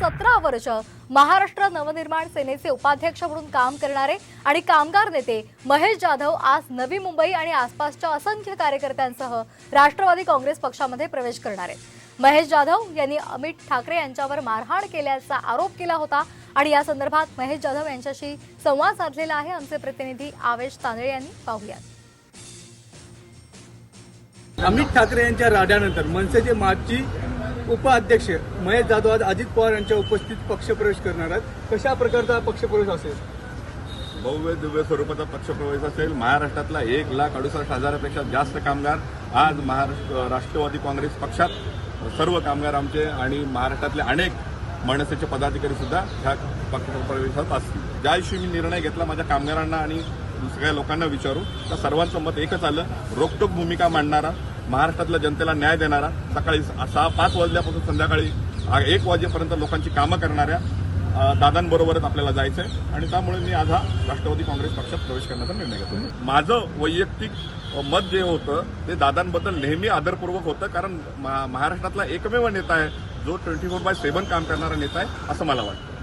सतरा वर्ष महाराष्ट्र नवनिर्माण सेनेचे उपाध्यक्ष म्हणून काम करणारे आणि कामगार नेते महेश जाधव आज नवी मुंबई आणि आसपासच्या असंख्य कार्यकर्त्यांसह राष्ट्रवादी काँग्रेस पक्षामध्ये प्रवेश करणार आहेत. महेश जाधव यांनी अमित ठाकरे यांच्यावर मारहाण केल्याचा आरोप केला होता आणि या संदर्भात महेश जाधव यांच्याशी संवाद साधलेला आहे. आमचे प्रतिनिधी आवेश तांदळे यांनी पाहूयात. अमित ठाकरे यांच्या राड्यानंतर मनसेचे माजी उपाध्यक्ष महेश जाधव आज अजित पवार यांच्या उपस्थित पक्षप्रवेश करणार आहेत. कशा प्रकारचा पक्षप्रवेश असेल? भव्य दिव्य स्वरूपाचा पक्षप्रवेश असेल. महाराष्ट्रातला एक लाख अडुसष्ट हजारापेक्षा जास्त कामगार आज महाराष्ट्र राष्ट्रवादी काँग्रेस पक्षात सर्व कामगार आमचे आणि महाराष्ट्रातले अनेक मनसेचे पदाधिकारी सुद्धा ह्या पक्षप्रवेशात असतील. ज्या दिवशी मी निर्णय घेतला माझ्या कामगारांना आणि सगळ्या लोकांना विचारू तर सर्वांचं मत एकच आलं. रोकटोक भूमिका मांडणारा महाराष्ट्रातल्या जनतेला न्याय देणारा सकाळी सहा पाच वाजल्यापासून संध्याकाळी एक वाजेपर्यंत लोकांची कामं करणाऱ्या दादांबरोबरच आपल्याला जायचंय आणि त्यामुळे मी आज हा राष्ट्रवादी काँग्रेस पक्षात प्रवेश करण्याचा निर्णय घेतो माझं वैयक्तिक मत जे होतं ते दादांबद्दल नेहमी आदरपूर्वक होतं कारण महाराष्ट्रातला एकमेव नेता आहे जो ट्वेंटी फोर बाय सेव्हन काम करणारा नेता आहे असं मला वाटतं.